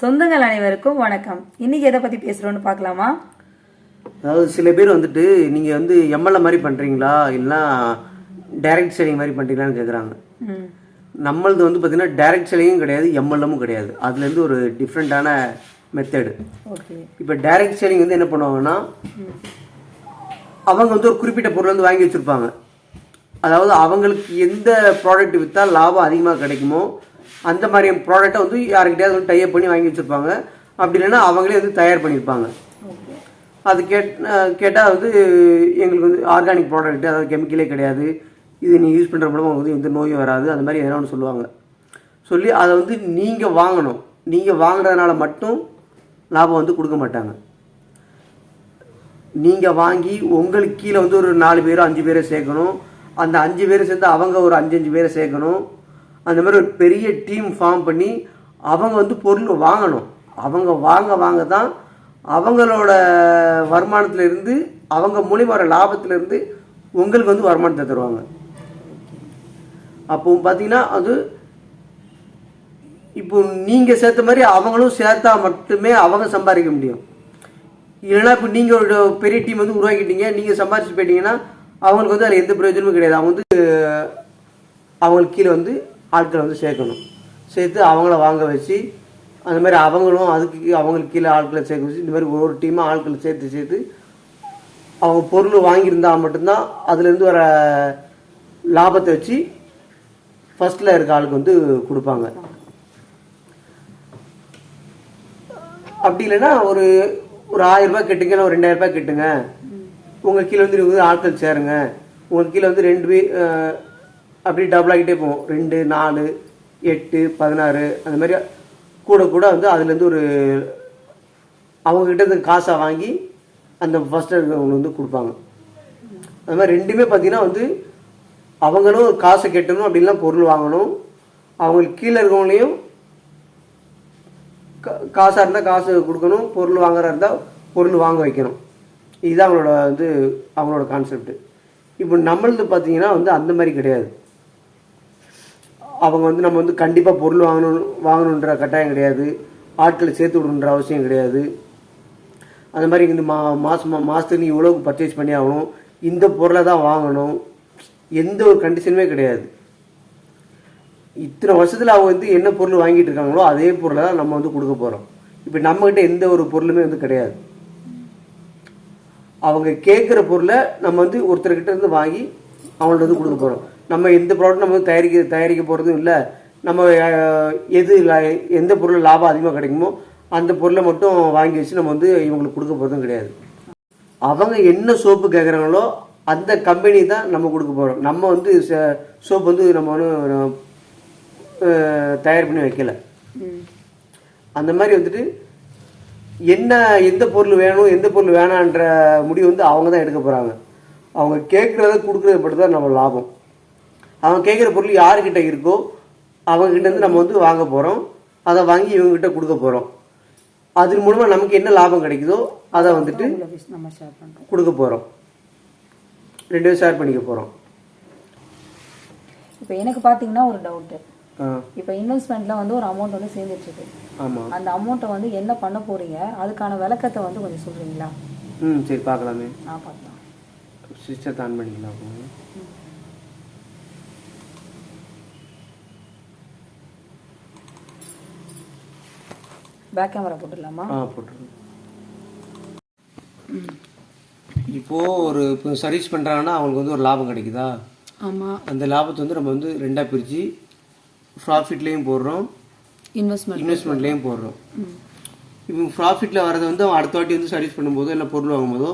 சொந்தங்கள் அனைவருக்கும் வணக்கம். இன்னைக்கு எதை பத்தி பேசுறோம்னு பார்க்கலாமா? அதாவது சில பேர் வந்துட்டு நீங்கள் வந்து எம்எல்ஏ மாதிரி பண்ணுறீங்களா இல்லைன்னா டைரக்ட் செல்லிங் மாதிரி பண்ணுறீங்களான்னு கேட்குறாங்க நம்மளது வந்து பார்த்தீங்கன்னா டைரக்ட் செல்லிங்கும் கிடையாது எம்எல்எமும் கிடையாது. அதுலேருந்து ஒரு டிஃப்ரெண்ட்டான மெத்தடு இப்போ டைரக்ட் செல்லிங் வந்து என்ன பண்ணுவாங்கன்னா அவங்க வந்து ஒரு குறிப்பிட்ட பொருள் வந்து வாங்கி வச்சுருப்பாங்க. அதாவது அவங்களுக்கு எந்த ப்ராடக்ட் விற்றா லாபம் அதிகமாக கிடைக்குமோ அந்த மாதிரி ப்ராடக்ட்டை வந்து யாருக்கிட்டையாவது வந்து டைப் பண்ணி வாங்கி வச்சுருப்பாங்க. அப்படி இல்லைன்னா அவங்களே வந்து தயார் பண்ணியிருப்பாங்க. அது கேட் கேட்டால் வந்து எங்களுக்கு வந்து ஆர்கானிக் ப்ராடக்ட் அதாவது கெமிக்கலே கிடையாது. இது நீங்கள் யூஸ் பண்ணுற மூலமாக வந்து எந்த நோயும் வராது. அந்த மாதிரி எதனா ஒன்று சொல்லுவாங்க. சொல்லி அதை வந்து நீங்கள் வாங்கணும். நீங்கள் வாங்குறதுனால மட்டும் லாபம் வந்து கொடுக்க மாட்டாங்க. நீங்கள் வாங்கி உங்களுக்கு கீழே வந்து ஒரு நாலு பேரோ அஞ்சு பேரை சேர்க்கணும். அந்த அஞ்சு பேரை சேர்ந்து அவங்க ஒரு அஞ்சு அஞ்சு பேரை சேர்க்கணும். அந்த மாதிரி ஒரு பெரிய டீம் ஃபார்ம் பண்ணி அவங்க வந்து பொருள் வாங்கணும். அவங்க வாங்க வாங்க தான் அவங்களோட வருமானத்திலிருந்து அவங்க மூலிமா வர லாபத்திலேருந்து உங்களுக்கு வந்து வருமானத்தை தருவாங்க. அப்போ பார்த்தீங்கன்னா அது இப்போ நீங்கள் சேர்த்த மாதிரி அவங்களும் சேர்த்தா மட்டுமே அவங்க சம்பாதிக்க முடியும். இல்லைன்னா இப்போ நீங்கள் ஒரு பெரிய டீம் வந்து உருவாக்கிட்டீங்க நீங்கள் சம்பாதிச்சு போயிட்டீங்கன்னா அவங்களுக்கு வந்து அதில் எந்த பிரயோஜனமும் கிடையாது. அவங்க வந்து அவங்களுக்கு கீழே வந்து ஆட்களை வந்து சேர்க்கணும். சேர்த்து அவங்கள வாங்க வச்சு அந்த மாதிரி அவங்களும் அதுக்கு அவங்களுக்கு கீழே ஆட்களை சேர்க்க வச்சு இந்த மாதிரி ஒரு ஒரு டீமாக ஆட்களை சேர்த்து சேர்த்து அவங்க பொருள் வாங்கியிருந்தா மட்டும்தான் அதுலேருந்து வர லாபத்தை வச்சு ஃபஸ்ட்டில் இருக்க ஆளுக்கு வந்து கொடுப்பாங்க. அப்படி இல்லைன்னா ஒரு ஒரு ஆயிரரூபா கெட்டுங்க இல்லை ஒரு ரெண்டாயிரரூபா கெட்டுங்க. உங்கள் கீழே வந்து இருபது ஆட்கள் சேருங்க. உங்கள் கீழே வந்து ரெண்டு பேர் அப்படி டபுள் ஆகிட்டே போவோம் ரெண்டு நாலு எட்டு பதினாறு அந்த மாதிரி கூட கூட வந்து அதுலேருந்து ஒரு அவங்கக்கிட்ட இருந்து காசை வாங்கி அந்த ஃபர்ஸ்ட் இருக்கிறவங்க வந்து கொடுப்பாங்க. அது மாதிரி ரெண்டுமே பார்த்தீங்கன்னா வந்து அவங்களும் காசை கட்டணும் அப்படின்லாம் பொருள் வாங்கணும். அவங்களுக்கு கீழே இருக்கவங்களையும் கா- இருந்தால் காசு கொடுக்கணும் பொருள் வாங்குறா இருந்தால் பொருள் வாங்க வைக்கணும். இதுதான் அவங்களோட வந்து அவங்களோட கான்செப்ட் இப்போ நம்மளது பார்த்தீங்கன்னா வந்து அந்த மாதிரி கிடையாது. அவங்க வந்து நம்ம வந்து கண்டிப்பாக பொருள் வாங்கணும் வாங்கணுன்ற கட்டாயம் கிடையாது. ஆட்களை சேர்த்து விடணுன்ற அவசியம் கிடையாது. அந்த மாதிரி இந்த மா மாதம் மாதத்துக்கு நீ இவ்வளோ பர்ச்சேஸ் பண்ணி ஆகணும் இந்த பொருளை தான் வாங்கணும். எந்த ஒரு கண்டிஷனுமே கிடையாது. இத்தனை வருஷத்தில் அவங்க வந்து என்ன பொருள் வாங்கிட்டு இருக்காங்களோ அதே பொருளை தான் நம்ம வந்து கொடுக்க போகிறோம் இப்போ நம்மக்கிட்ட எந்த ஒரு பொருளுமே வந்து கிடையாது. அவங்க கேட்குற பொருளை நம்ம வந்து ஒருத்தர்கிட்ட இருந்து வாங்கி அவங்கள்ட்ட வந்து கொடுக்க போகிறோம் நம்ம எந்த ப்ராடக்ட் நம்ம வந்து தயாரிக்க தயாரிக்க போகிறதும் இல்லை. நம்ம எது எந்த பொருள் லாபம் அதிகமாக கிடைக்குமோ அந்த பொருளை மட்டும் வாங்கி வச்சு நம்ம வந்து இவங்களுக்கு கொடுக்க போகிறதும் கிடையாது. அவங்க என்ன சோப்பு கேட்குறாங்களோ அந்த கம்பெனி தான் நம்ம கொடுக்க போகிறோம் நம்ம வந்து சோப்பு வந்து நம்ம வந்து தயார் பண்ணி வைக்கல. அந்த மாதிரி வந்துட்டு என்ன எந்த பொருள் வேணும் எந்த பொருள் வேணான்ற முடிவு வந்து அவங்க தான் எடுக்க போகிறாங்க அவங்க கேட்குறத கொடுக்குறது மட்டும் தான் நம்ம லாபம். அவங்க கேட்குற பொருள் யாருக்கிட்ட இருக்கோ அவங்ககிட்ட இருந்து நம்ம வந்து வாங்க போகிறோம் அதை வாங்கி இவங்ககிட்ட கொடுக்க போகிறோம் அதன் மூலமாக நமக்கு என்ன லாபம் கிடைக்குதோ அதை வந்துட்டு கொடுக்க போகிறோம் ரெண்டு பேரும் ஷேர் பண்ணிக்க போகிறோம் இப்போ எனக்கு பாத்தீங்கன்னா ஒரு டவுட் இப்போ இன்வெஸ்ட்மெண்ட்ல வந்து ஒரு அமௌண்ட் வந்து சேர்ந்துட்டு இருக்கு அந்த அமௌண்ட்டை வந்து என்ன பண்ண போறீங்க? அதுக்கான விளக்கத்தை வந்து கொஞ்சம் சொல்றீங்களா? ம் சரி பார்க்கலாமே. நான் பார்த்தேன் சிஸ்டர் ஆன் பண்ணிக்கலாம். பேக் கேமரா போட்டுடலாமா? ஆ போட்டுருங்க இப்போது ஒரு இப்போ சர்வீஸ் பண்ணுறாங்கன்னா அவங்களுக்கு வந்து ஒரு லாபம் கிடைக்குதா? ஆமா. அந்த லாபத்தை வந்து நம்ம வந்து ரெண்டாக பிரித்து ப்ராஃபிட்லேயும் போடுறோம் இன்வெஸ்ட்மெண்ட் இன்வெஸ்ட்மெண்ட்லேயும் போடுறோம். இப்போ ப்ராஃபிட்டில் வரதை வந்து அவங்க அடுத்த வாட்டி வந்து சர்வீஸ் பண்ணும்போதோ இல்லை பொருள் வாங்கும்போதோ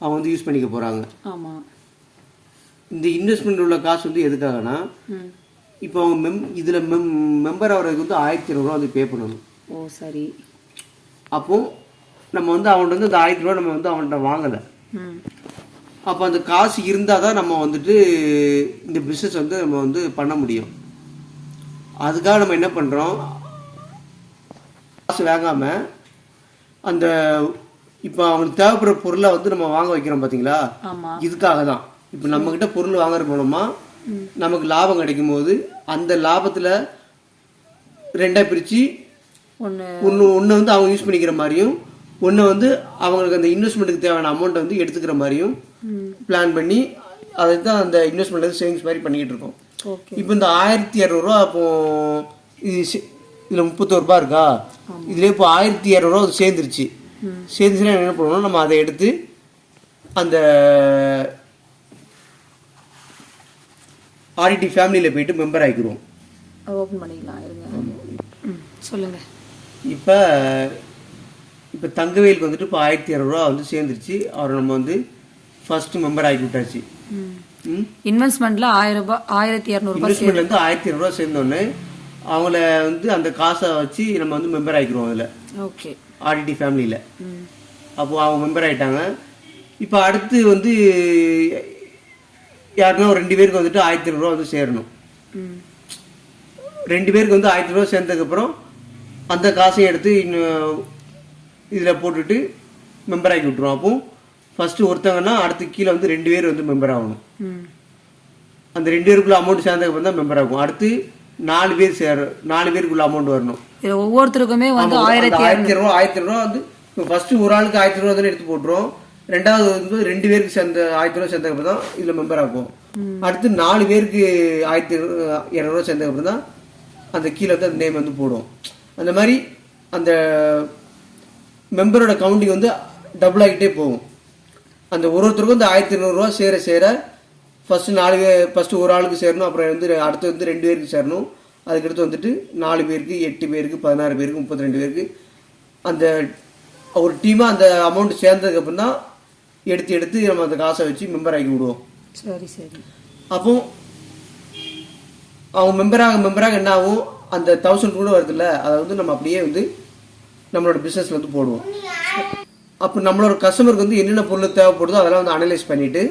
அவங்க வந்து யூஸ் பண்ணிக்க போகிறாங்க ஆமா. இந்த இன்வெஸ்ட்மெண்ட் உள்ள காசு வந்து எதுக்காகனா இப்போ அவங்க மெம் இதில் மெம் மெம்பர் ஆகிறதுக்கு வந்து ஆயிரத்தி இரநூறுவா வந்து பே பண்ணணும். ஓ சரி. அப்போ நம்ம வந்து அவன்கிட்ட வந்து அந்த ஆயிரத்தி ரூபா நம்ம வந்து அவன்கிட்ட வாங்கலை. அப்போ அந்த காசு இருந்தால் தான் நம்ம வந்துட்டு இந்த பிஸ்னஸ் வந்து நம்ம வந்து பண்ண முடியும். அதுக்காக நம்ம என்ன பண்ணுறோம் காசு வாங்காமல் அந்த இப்போ அவங்களுக்கு தேவைப்படுற பொருளை வந்து நம்ம வாங்க வைக்கிறோம் பார்த்தீங்களா இதுக்காக தான். இப்போ நம்மக்கிட்ட பொருள் வாங்குறது மூலமா நமக்கு லாபம் கிடைக்கும் போது அந்த லாபத்தில் ரெண்டாக பிரித்து ஒன்று ஒன்று வந்து அவங்க யூஸ் பண்ணிக்கிற மாதிரியும் ஒன்று வந்து அவங்களுக்கு அந்த இன்வெஸ்ட்மெண்ட்டுக்கு தேவையான அமௌண்ட்டை வந்து எடுத்துக்கிற மாதிரியும் பிளான் பண்ணி அதை தான் அந்த இன்வெஸ்ட்மெண்ட் வந்து சேவிங்ஸ் மாதிரி பண்ணிக்கிட்டு இருக்கோம். இப்போ இந்த ஆயிரத்தி இரநூறுவா அப்போ இது இதுல முப்பத்தோரு ரூபா இருக்கா? இதுல இப்போ ஆயிரத்தி இரநூறுவா அது சேர்ந்துருச்சு. சேர்ந்துச்சுன்னா என்ன பண்ணுவோம்னா நம்ம அதை எடுத்து அந்த ஆர்டிடி ஃபேமிலியில் போயிட்டு மெம்பர் ஆகிக்கிறோம் ஓப்பன் பண்ணிக்கலாம் இருங்க. சொல்லுங்கள் இப்போ இப்போ தங்கவேலுக்கு வந்துட்டு இப்போ ஆயிரத்தி இரநூறுவா வந்து சேர்ந்துருச்சு. அவரை நம்ம வந்து ஃபர்ஸ்ட் மெம்பர் ஆக்கி விட்டாச்சு. இன்வெஸ்ட்மெண்ட்டில் ஆயிரம் ரூபாய் ஆயிரத்தி இரநூறுபா இன்வெஸ்ட்மெண்ட் வந்து ஆயிரத்தி இரநூறுவா சேர்ந்தோடனே அவங்கள வந்து அந்த காசை வச்சு நம்ம வந்து மெம்பர் ஆகிக்கிறோம் அதில். ஓகே. ஆர்டிடி ஃபேமிலியில் ம். அப்போ அவங்க மெம்பர் ஆயிட்டாங்க. இப்போ அடுத்து வந்து யாருன்னா ரெண்டு பேருக்கு வந்துட்டு ஆயிரத்தி ஐநூறுரூவா வந்து சேரணும். ரெண்டு பேருக்கு வந்து ஆயிரத்தி ரூபா சேர்ந்ததுக்கப்புறம் அந்த காசையும் எடுத்து இன்னும் இதில் போட்டுட்டு மெம்பர் ஆக்கி விட்ருவோம் அப்போ ஃபஸ்ட்டு ஒருத்தங்கன்னா அடுத்து கீழே வந்து ரெண்டு பேர் வந்து மெம்பர் ஆகணும். அந்த ரெண்டு பேருக்குள்ள அமௌண்ட் சேர்ந்ததுக்கப்புறம் தான் மெம்பர் ஆகும். அடுத்து நாலு பேர் சேர நாலு பேருக்குள்ள அமௌண்ட் வரணும். ஒவ்வொருத்தருக்குமே வந்து ஆயிரத்தி ஆயிரத்தி ரூபா ஆயிரத்தி ரூபா வந்து இப்போ ஃபர்ஸ்ட் ஒரு ஆளுக்கு ஆயிரத்தி ரூபா தானே எடுத்து போட்டுரும் ரெண்டாவது வந்து ரெண்டு பேருக்கு சேர்ந்த ஆயிரத்தி ரூபா சேர்ந்ததுக்கு தான் இதுல மெம்பர் ஆகும். அடுத்து நாலு பேருக்கு ஆயிரத்தி இரநூறுவா சேர்ந்ததுக்கு அப்புறம் தான் அந்த கீழே வந்து அந்த நேம் வந்து போடும். அந்த மாதிரி அந்த மெம்பரோட கவுண்டிங் வந்து டபுள் ஆகிட்டே போகும். அந்த ஒரு ஒருத்தருக்கும் இந்த ஆயிரத்தி இரநூறுவா சேர சேர ஃபர்ஸ்ட் நாலு பேர் ஃபர்ஸ்ட் ஒரு ஆளுக்கு சேரணும் அப்புறம் வந்து அடுத்து வந்து ரெண்டு பேருக்கு சேரணும். அதுக்கடுத்து வந்துட்டு நாலு பேருக்கு எட்டு பேருக்கு பதினாறு பேருக்கு முப்பத்தி ரெண்டு பேருக்கு. அந்த ஒரு டீமாக அந்த அமௌண்ட் சேர்ந்ததுக்கப்புறம் தான் எடுத்து எடுத்து நம்ம அந்த காசை வச்சு மெம்பர் ஆக்கி விடுவோம். சரி சரி. அப்போ அவங்க மெம்பராக மெம்பராக என்ன ஆகும்? அந்த தௌசண்ட் கூட வருதுல்ல அதை வந்து நம்ம அப்படியே வந்து நம்மளோட பிஸ்னஸில் வந்து போடுவோம். அப்போ நம்மளோட கஸ்டமருக்கு வந்து என்னென்ன பொருள் தேவைப்படுதோ அதெல்லாம் வந்து அனலைஸ் பண்ணிட்டு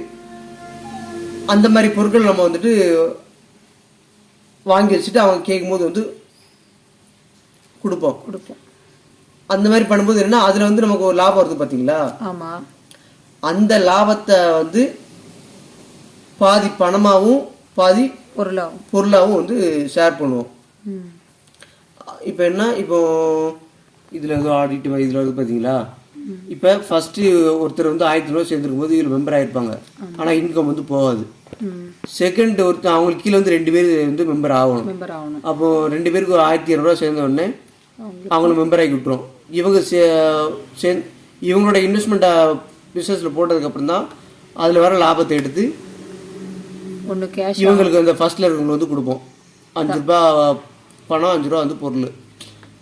அந்த மாதிரி பொருட்கள் நம்ம வந்துட்டு வாங்கி வச்சுட்டு அவங்க கேட்கும்போது வந்து கொடுப்போம். கொடுப்போம். அந்த மாதிரி பண்ணும்போது என்னன்னா அதில் வந்து நமக்கு ஒரு லாபம் வருது பார்த்தீங்களா ஆமாம் அந்த லாபத்தை வந்து பாதி பணமாகவும் பாதி பொருளாகும் பொருளாகவும் வந்து ஷேர் பண்ணுவோம். இப்போ என்ன? இப்போ இதில் ஏதோ ஆடிட் இதில் வந்து பார்த்தீங்களா இப்போ ஃபஸ்ட்டு ஒருத்தர் வந்து ஆயிரத்தி ரூபா சேர்ந்துருக்கும் போது இதில் மெம்பர் ஆயிருப்பாங்க. ஆனால் இன்கம் வந்து போகாது. செகண்ட் ஒருத்தர் அவங்களுக்கு கீழே வந்து ரெண்டு பேர் வந்து மெம்பர் ஆகணும். அப்போ ரெண்டு பேருக்கு ஒரு ஆயிரத்தி இரநூறுவா சேர்ந்த உடனே அவங்க அவங்கள மெம்பர் ஆக்கி விட்டுரும். இவங்க சே- சே- இவங்களோட இன்வெஸ்ட்மெண்ட்டை பிஸ்னஸில் போட்டதுக்கப்புறம் தான் அதில் வர லாபத்தை எடுத்து இவங்களுக்கு அந்த ஃபர்ஸ்ட்ல இருக்கவங்களுக்கு வந்து கொடுப்போம். அஞ்சு ரூபா பணம் அஞ்சு ரூபா வந்து பொருள்.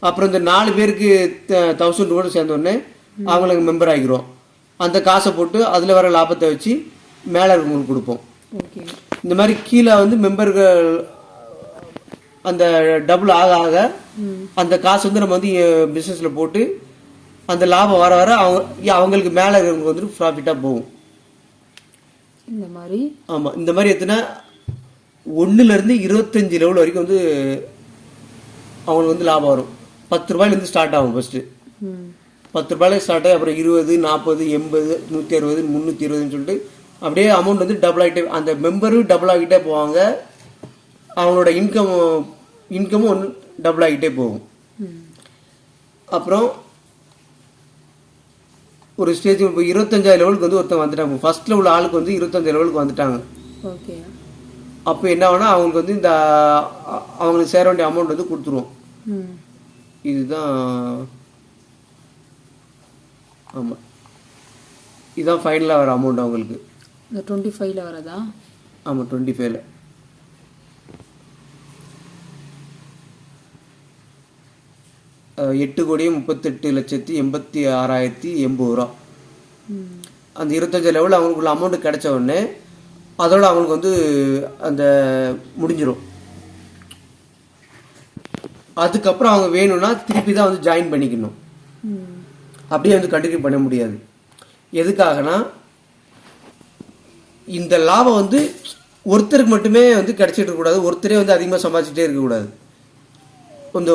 அப்புறம் இந்த நாலு பேருக்கு தௌசண்ட் கூட சேர்ந்த உடனே அவங்களுக்கு மெம்பர் ஆகிக்கிறோம் அந்த காசை போட்டு அதில் வர லாபத்தை வச்சு மேலே இருக்கவங்களுக்கு கொடுப்போம். ஓகே. இந்த மாதிரி கீழே வந்து மெம்பர்கள் அந்த டபுள் ஆக ஆக அந்த காசு வந்து நம்ம வந்து பிஸ்னஸில் போட்டு அந்த லாபம் வர வர அவங்க அவங்களுக்கு மேலே இருக்கிறவங்களுக்கு வந்துட்டு ப்ராஃபிட்டாக போகும். இந்த மாதிரி. ஆமாம் இந்த மாதிரி எத்தனை ஒன்றுலேருந்து இருபத்தஞ்சி லெவல் வரைக்கும் வந்து அவங்களுக்கு வந்து லாபம் வரும். பத்து ரூபாயிலேருந்து ஸ்டார்ட் ஆகும் ஃபஸ்ட்டு பத்து ரூபாயில ஸ்டார்ட் ஆகி அப்புறம் இருபது நாற்பது எண்பது நூற்றி அறுபது முந்நூற்றி இருபதுன்னு சொல்லிட்டு அப்படியே அமௌண்ட் வந்து டபுள் ஆகிட்டே அந்த மெம்பரும் டபுள் ஆகிட்டே போவாங்க. அவங்களோட இன்கம் இன்கமும் ஒன்று டபுள் ஆகிட்டே போகும். அப்புறம் ஒரு ஸ்டேஜ் இப்போ இருபத்தஞ்சாயிரம் லெவலுக்கு வந்து ஒருத்தன் வந்துட்டாங்க ஃபஸ்ட்டில் உள்ள ஆளுக்கு வந்து இருபத்தஞ்சாயிரம் லெவலுக்கு வந்துட்டாங்க. ஓகே அப்போ என்ன ஆகும்னா அவங்களுக்கு வந்து இந்த அவங்களுக்கு சேர வேண்டிய அமௌண்ட் வந்து கொடுத்துருவோம். இதுதான் ஆமாம் இதுதான் ஃபைனலாக வர அமௌண்ட் அவங்களுக்கு. இந்த டுவெண்ட்டி ஃபைவ்ல வரதா? ஆமாம் டுவெண்ட்டி ஃபைவ்ல எட்டு கோடியே முப்பத்தெட்டு லட்சத்தி எண்பத்தி ஆறாயிரத்தி எண்பது ரூபா. அந்த இருபத்தஞ்சு லெவலில் அவங்களுக்குள்ள அமௌண்ட் கிடைச்ச உடனே அதோட அவங்களுக்கு வந்து அந்த முடிஞ்சிடும் அதுக்கப்புறம் அவங்க வேணும்னா திருப்பி தான் வந்து ஜாயின் பண்ணிக்கணும். அப்படியே வந்து கண்டினியூ பண்ண முடியாது. எதுக்காகனா இந்த லாபம் வந்து ஒருத்தருக்கு மட்டுமே வந்து கிடைச்சிட்டு இருக்கக்கூடாது ஒருத்தரே வந்து அதிகமாக சம்பாதிச்சுட்டே இருக்கக்கூடாது இந்த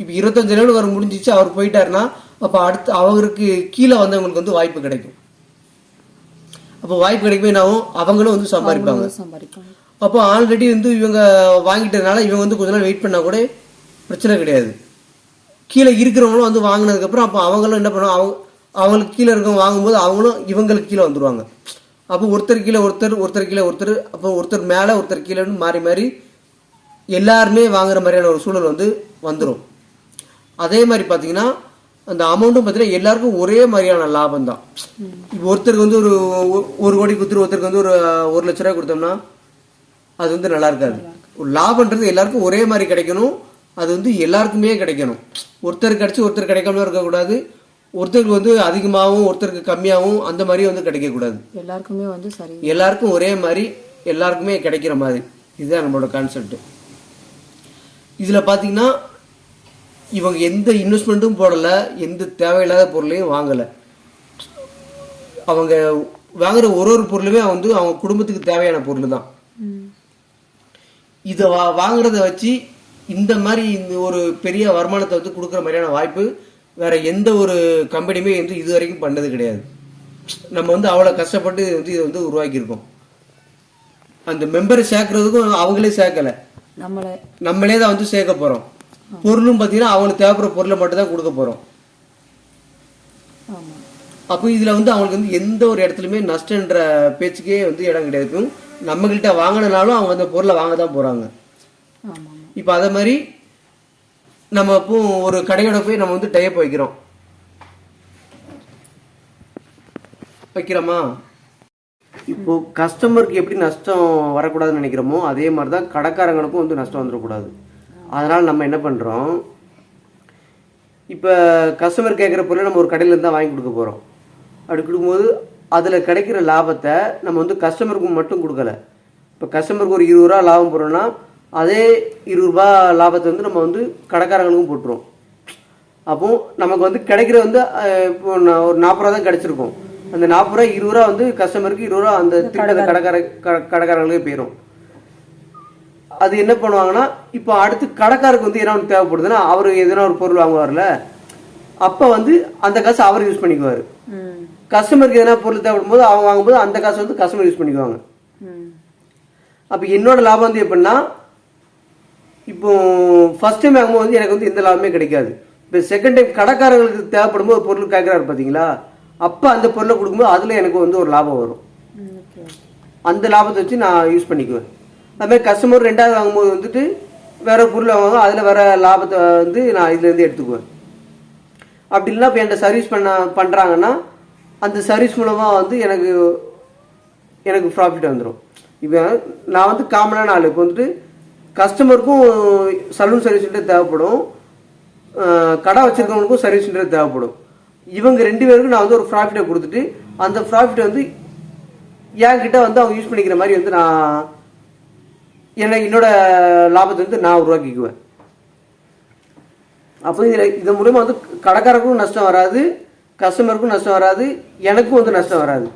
இப்போ இருபத்தஞ்சு லெவல் வர முடிஞ்சிச்சு அவர் போயிட்டாருன்னா அப்போ அடுத்து அவருக்கு கீழே வந்தவங்களுக்கு வந்து வாய்ப்பு கிடைக்கும். அப்போ வாய்ப்பு கிடைக்குமே என்னாகும்? அவங்களும் வந்து சம்பாதிப்பாங்க. அப்போ ஆல்ரெடி வந்து இவங்க வாங்கிட்டதுனால இவங்க வந்து கொஞ்ச நாள் வெயிட் பண்ணா கூட பிரச்சனை கிடையாது. கீழே இருக்கிறவங்களும் வந்து வாங்கினதுக்கப்புறம் அப்போ அவங்களும் என்ன பண்ணுவாங்க? அவங்க அவங்களுக்கு கீழே இருக்கவங்க வாங்கும்போது அவங்களும் இவங்களுக்கு கீழே வந்துருவாங்க. அப்போ ஒருத்தர் கீழே ஒருத்தர் ஒருத்தர் கீழே ஒருத்தர் அப்போ ஒருத்தர் மேலே ஒருத்தர் கீழேன்னு மாறி மாறி எல்லாருமே வாங்குற மாதிரியான ஒரு சூழல் வந்து வந்துடும் அதே மாதிரி பார்த்தீங்கன்னா அந்த அமௌண்ட்டும் பார்த்தீங்கன்னா எல்லாருக்கும் ஒரே மாதிரியான லாபம் தான் ஒருத்தருக்கு வந்து ஒரு ஒரு கோடி கொடுத்துரு ஒருத்தருக்கு வந்து ஒரு ஒரு லட்ச ரூபாய் கொடுத்தோம்னா அது வந்து நல்லா இருக்காது. ஒரு லாபம்ன்றது எல்லாருக்கும் ஒரே மாதிரி கிடைக்கணும். அது வந்து எல்லாருக்குமே கிடைக்கணும். ஒருத்தருக்கு கிடைச்சி ஒருத்தர் கிடைக்காம இருக்கக்கூடாது. ஒருத்தருக்கு வந்து அதிகமாகவும் ஒருத்தருக்கு கம்மியாகவும் அந்த மாதிரி வந்து கிடைக்கக்கூடாது. எல்லாருக்குமே வந்து சரி. எல்லாருக்கும் ஒரே மாதிரி எல்லாருக்குமே கிடைக்கிற மாதிரி. இதுதான் நம்மளோட கான்செப்ட் இதில் பார்த்தீங்கன்னா இவங்க எந்த இன்வெஸ்ட்மெண்ட்டும் போடலை எந்த தேவையில்லாத பொருளையும் வாங்கலை. அவங்க வாங்குற ஒரு ஒரு பொருளுமே வந்து அவங்க குடும்பத்துக்கு தேவையான பொருள் தான். இதை வா வாங்குறத வச்சு இந்த மாதிரி இந்த ஒரு பெரிய வருமானத்தை வந்து கொடுக்குற மாதிரியான வாய்ப்பு வேற எந்த ஒரு கம்பெனியுமே வந்து இது வரைக்கும் பண்ணது கிடையாது. நம்ம வந்து அவ்வளோ கஷ்டப்பட்டு வந்து இதை வந்து உருவாக்கியிருக்கோம். அந்த மெம்பரை சேர்க்கறதுக்கும் அவங்களே சேர்க்கலை. நம்மளை. நம்மளே தான் வந்து சேர்க்க போகிறோம் பொருளும் பார்த்தீங்கன்னா அவங்களுக்கு தேவைப்படுற பொருளை மட்டும் தான் கொடுக்க போகிறோம் அப்போ இதில் வந்து அவங்களுக்கு வந்து எந்த ஒரு இடத்துலையுமே நஷ்டன்ற பேச்சுக்கே வந்து இடம் கிடையாது. நம்மகிட்ட வாங்கினாலும் அவங்க அந்த பொருளை வாங்க தான் போகிறாங்க இப்போ அதே மாதிரி நம்ம இப்போ ஒரு கடையோட போய் நம்ம வந்து டைப் வைக்கிறோம். வைக்கிறோமா? இப்போ கஸ்டமருக்கு எப்படி நஷ்டம் வரக்கூடாதுன்னு நினைக்கிறோமோ அதே மாதிரி தான் கடைக்காரங்களுக்கும் வந்து நஷ்டம் வந்துடக்கூடாது. அதனால் நம்ம என்ன பண்ணுறோம் இப்போ கஸ்டமர் கேட்குற பொருளை நம்ம ஒரு கடையில தான் வாங்கி கொடுக்க போகிறோம் அப்படி கொடுக்கும்போது அதில் கிடைக்கிற லாபத்தை நம்ம வந்து கஸ்டமருக்கு மட்டும் கொடுக்கல. இப்போ கஸ்டமருக்கு ஒரு இருபது ரூபா லாபம் போடுறோம்னா அதே இருபது ரூபா லாபத்தை வந்து நம்ம வந்து கடைக்காரங்களுக்கும் போட்டுருவோம். அப்போ நமக்கு வந்து கிடைக்கிற வந்து இப்போ நான் ஒரு நாற்பது ரூபா தான் கிடைச்சிருக்கும். அந்த நாற்பது ரூபா இருபது ரூபா வந்து கஸ்டமருக்கு இருபது ரூபா அந்த அந்த கடைக்கார கடைக்காரங்களுக்கே போயிடும் அது என்ன பண்ணுவாங்கன்னா இப்போ அடுத்து கடைக்காருக்கு வந்து என்ன ஒண்ணு தேவைப்படுதுன்னா அவர் எதனா ஒரு பொருள் வாங்குவார்ல அப்போ வந்து அந்த காசு அவர் யூஸ் பண்ணிக்குவார். கஸ்டமருக்கு எதனா பொருள் தேவைப்படும் போது அவங்க வாங்கும்போது அந்த காசு வந்து கஸ்டமர் யூஸ் பண்ணிக்குவாங்க. அப்போ என்னோட லாபம் வந்து எப்படின்னா இப்போ ஃபர்ஸ்ட் டைம் வாங்கும்போது வந்து எனக்கு வந்து எந்த லாபமே கிடைக்காது. இப்போ செகண்ட் டைம் கடைக்காரங்களுக்கு தேவைப்படும் போது பொருள் கேட்குறாரு பார்த்தீங்களா அப்போ அந்த பொருளை கொடுக்கும்போது அதில் எனக்கு வந்து ஒரு லாபம் வரும். அந்த லாபத்தை வச்சு நான் யூஸ் பண்ணிக்குவேன். அதுமாதிரி கஸ்டமர் ரெண்டாவது வாங்கும்போது வந்துட்டு வேற பொருளை வாங்க அதில் வர லாபத்தை வந்து நான் இதுலேருந்து எடுத்துக்குவேன். அப்படி இல்லைன்னா இப்போ என்கிட்ட சர்வீஸ் பண்ண பண்ணுறாங்கன்னா அந்த சர்வீஸ் மூலமாக வந்து எனக்கு எனக்கு ப்ராஃபிட் வந்துடும் இப்போ நான் வந்து காமனான ஆள். இப்போ வந்துட்டு கஸ்டமருக்கும் சலூன் சர்வீஸ் சென்டர் தேவைப்படும். கடை வச்சுருக்கவங்களுக்கும் சர்வீஸ் சென்டர் தேவைப்படும். இவங்க ரெண்டு பேருக்கும் நான் வந்து ஒரு ப்ராஃபிட்டை கொடுத்துட்டு அந்த ப்ராஃபிட்டை வந்து என்கிட்ட வந்து அவங்க யூஸ் பண்ணிக்கிற மாதிரி வந்து நான் என்ன என்னோட லாபத்தை வந்து நான் உருவாக்கிக்குவேன். அப்போ இதில் இதன் மூலமா வந்து கடைக்காரருக்கும் நஷ்டம் வராது கஸ்டமருக்கும் நஷ்டம் வராது எனக்கும் வந்து நஷ்டம் வராது.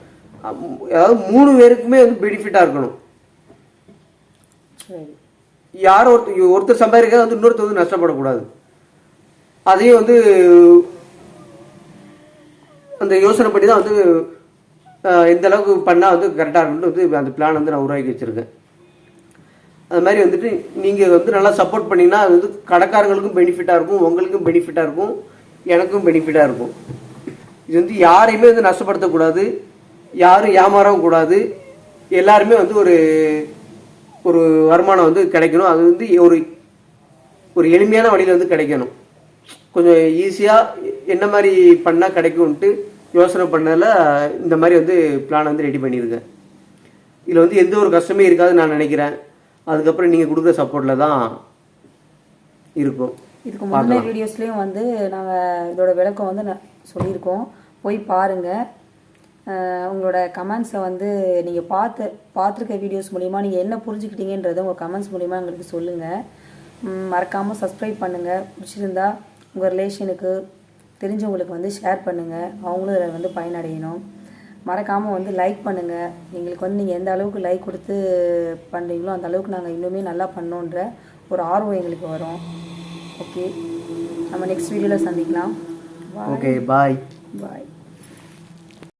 அதாவது மூணு பேருக்குமே வந்து பெனிஃபிட்டாக இருக்கணும். சரி. யாரோ ஒருத்தர் ஒருத்தர் சம்பாதிக்கிறத வந்து இன்னொருத்தர் வந்து நஷ்டப்படக்கூடாது. அதையும் வந்து அந்த யோசனை பண்ணி தான் வந்து எந்த அளவுக்கு பண்ணால் வந்து கரெக்டாக இருக்கும்னு வந்து அந்த பிளான் வந்து நான் உருவாக்கி வச்சுருக்கேன். அது மாதிரி வந்துட்டு நீங்கள் வந்து நல்லா சப்போர்ட் பண்ணீங்கன்னா அது வந்து கடைக்காரங்களுக்கும் பெனிஃபிட்டாக இருக்கும் உங்களுக்கும் பெனிஃபிட்டாக இருக்கும் எனக்கும் பெனிஃபிட்டாக இருக்கும். இது வந்து யாரையுமே வந்து நஷ்டப்படுத்தக்கூடாது யாரும் ஏமாறவும் கூடாது. எல்லாருமே வந்து ஒரு ஒரு வருமானம் வந்து கிடைக்கணும். அது வந்து ஒரு ஒரு எளிமையான வழியில் வந்து கிடைக்கணும். கொஞ்சம் ஈஸியாக என்ன மாதிரி பண்ணால் கிடைக்கும்ன்ட்டு யோசனை பண்ணதில் இந்த மாதிரி வந்து பிளான் வந்து ரெடி பண்ணியிருக்கேன் இதில் வந்து எந்த ஒரு கஷ்டமே இருக்காதுன்னு நான் நினைக்கிறேன். அதுக்கப்புறம் நீங்கள் கொடுக்குற சப்போர்ட்டில் தான் இருக்கும். இதுக்கு முன்னாடி வீடியோஸ்லேயும் வந்து நாங்கள் இதோட விளக்கம் வந்து சொல்லியிருக்கோம். போய் பாருங்கள் உங்களோட கமெண்ட்ஸை வந்து நீங்கள் பார்த்து பார்த்துருக்க வீடியோஸ் மூலிமா நீங்கள் என்ன புரிஞ்சுக்கிட்டீங்கன்றதை உங்கள் கமெண்ட்ஸ் மூலிமா எங்களுக்கு சொல்லுங்கள் மறக்காமல் சப்ஸ்கிரைப் பண்ணுங்கள் பிடிச்சிருந்தா உங்கள் ரிலேஷனுக்கு தெரிஞ்சவங்களுக்கு வந்து ஷேர் பண்ணுங்கள் அவங்களும் இதில் வந்து பயனடையணும். மறக்காமல் வந்து லைக் பண்ணுங்கள் எங்களுக்கு வந்து நீங்கள் எந்த அளவுக்கு லைக் கொடுத்து பண்ணுறீங்களோ அந்த அளவுக்கு நாங்கள் இன்னுமே நல்லா பண்ணோன்ற ஒரு ஆர்வம் எங்களுக்கு வரும். ஓகே நம்ம நெக்ஸ்ட் வீடியோவில் சந்திக்கலாம். ஓகே பாய் பாய்